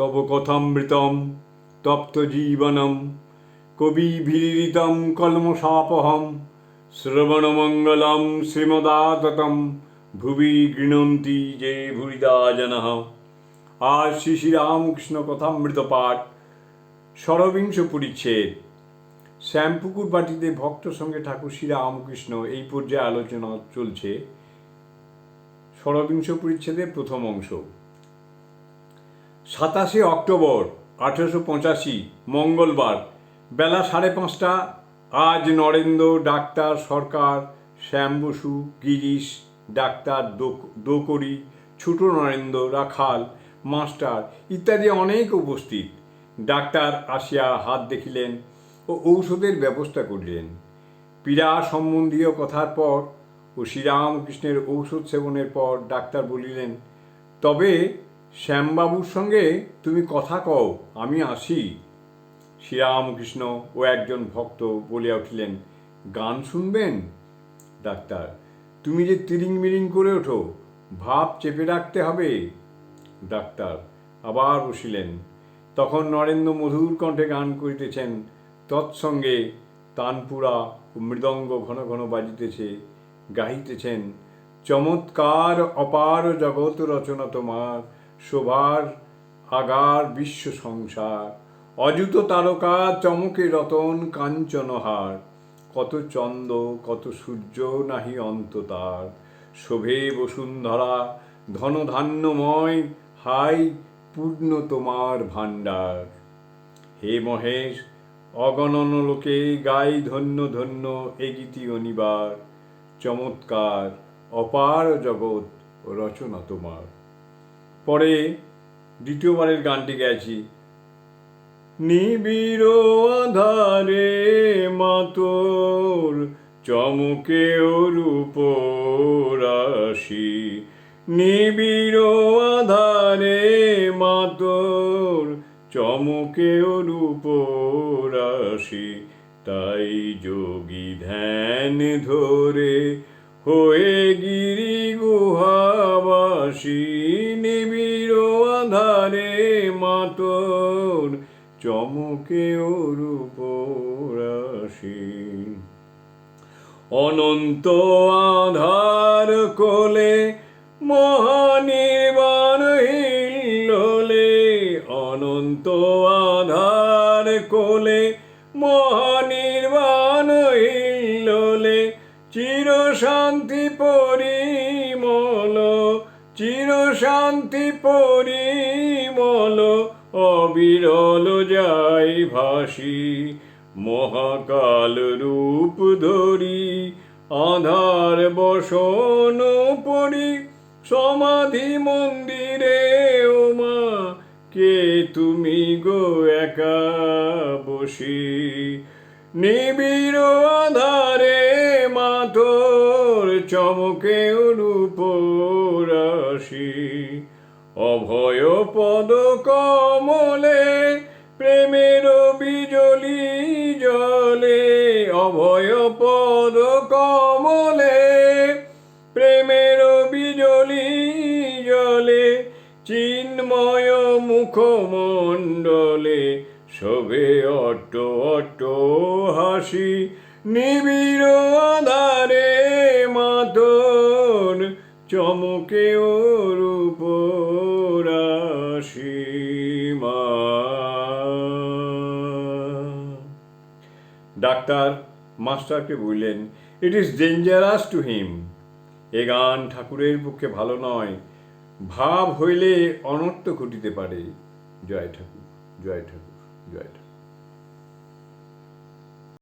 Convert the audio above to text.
তব কথামৃতম, তপ্ত জীবনম কবিভিরিতম কলমশাপহম শ্রবণমঙ্গলম শ্রীমদাততম ভুবি গৃণন্তি যে ভুরিদা জনঃ আজ শ্রী শ্রীরামকৃষ্ণ কথামৃত পাঠ, ষড়বিংশ পরিচ্ছেদ। শ্যামপুকুর বাটিতে ভক্ত সঙ্গে ঠাকুর শ্রীরামকৃষ্ণ এই পর্যায়ে আলোচনা চলছে। ষড়বিংশ পরিচ্ছেদের প্রথম অংশ। সাতাশে অক্টোবর আঠেরোশো পঁচাশি, মঙ্গলবার, বেলা সাড়ে পাঁচটা। আজ নরেন্দ্র, ডাক্তার, সরকার, শ্যাম বসু, গিরিশ, ডাক্তার দোক- দোকরি, ছোট নরেন্দ্র, রাখাল, মাস্টার ইত্যাদি অনেক উপস্থিত। ডাক্তার আসিয়া হাত দেখিলেন ও ঔষধের ব্যবস্থা করিলেন। পীড়া সম্বন্ধীয় কথার পর ও শ্রীরামকৃষ্ণের ঔষধ সেবনের পর ডাক্তার বলিলেন, তবে শ্যামবাবুর সঙ্গে তুমি কথা কও, আমি আসি। শ্রীরামকৃষ্ণ ও একজন ভক্ত বলিয়া উঠিলেন, গান শুনবেন? ডাক্তার, তুমি যে তিরিং মিরিং করে ওঠো, ভাব চেপে রাখতে হবে। ডাক্তার আবার বসিলেন, তখন নরেন্দ্র মধুর কণ্ঠে গান করিতেছেন, তৎসঙ্গে তানপুরা ও মৃদঙ্গ ঘন ঘন বাজিতেছে, গাহিতেছেন, চমৎকার অপার জগৎ রচনা তোমার শোভার আগার বিশ্ব সংসার। অযুত তারকা চমকে রতন কাঞ্চনহার। কত চন্দ কত সূর্য নাহি অন্ত তার শোভে বসুন্ধরা ধন ধান্যময় হাই পূর্ণ তোমার ভাণ্ডার। হে মহেশ, অগণন লোকে গাই ধন্য ধন্য এ গীতি অনিবার। চমৎকার, অপার জগৎ রচনা তোমার। পরে দ্বিতীয়বারের গানটি গেছি নিবিড় আধারে মাতোর চমকে রূপ রাশি। নিবিড় আধারে মাতোর চমকে রূপ রাশি। তাই যোগী ধ্যান ধরে হয়ে গিরি গুহাবাসী। চমকে রূপরাশি অনন্ত আধার কোলে মহানির্বাণ হিল্লোলে অনন্ত আধার কোলে মহানির্বাণ হিল্লোলে চির শান্তি পরিমল চির শান্তি পরিমল যাই ভাসি মহাকাল রূপ ধরি, আধার বসন পড়ি সমাধি মন্দিরে ওমা কে তুমি গো একা বসি? নিবিড় আধারে মাথর চমকে রূপ রাশি, অভয় পদ কমলে বিজলি জলে, চিন্ময় মুখমণ্ডলে শোভে অট্ট অট্ট হাসি, নিবিড় আধারে মাতন চমকে ও রূপ রাশি ডাক্তার, মাস্টারকে বললেন it is dangerous to him এ গান ঠাকুরের পক্ষে ভালো নয়। ভাব হইলে অনর্থ ঘটিতে পারে। জয় ঠাকুর জয় ঠাকুর জয় ঠাকুর।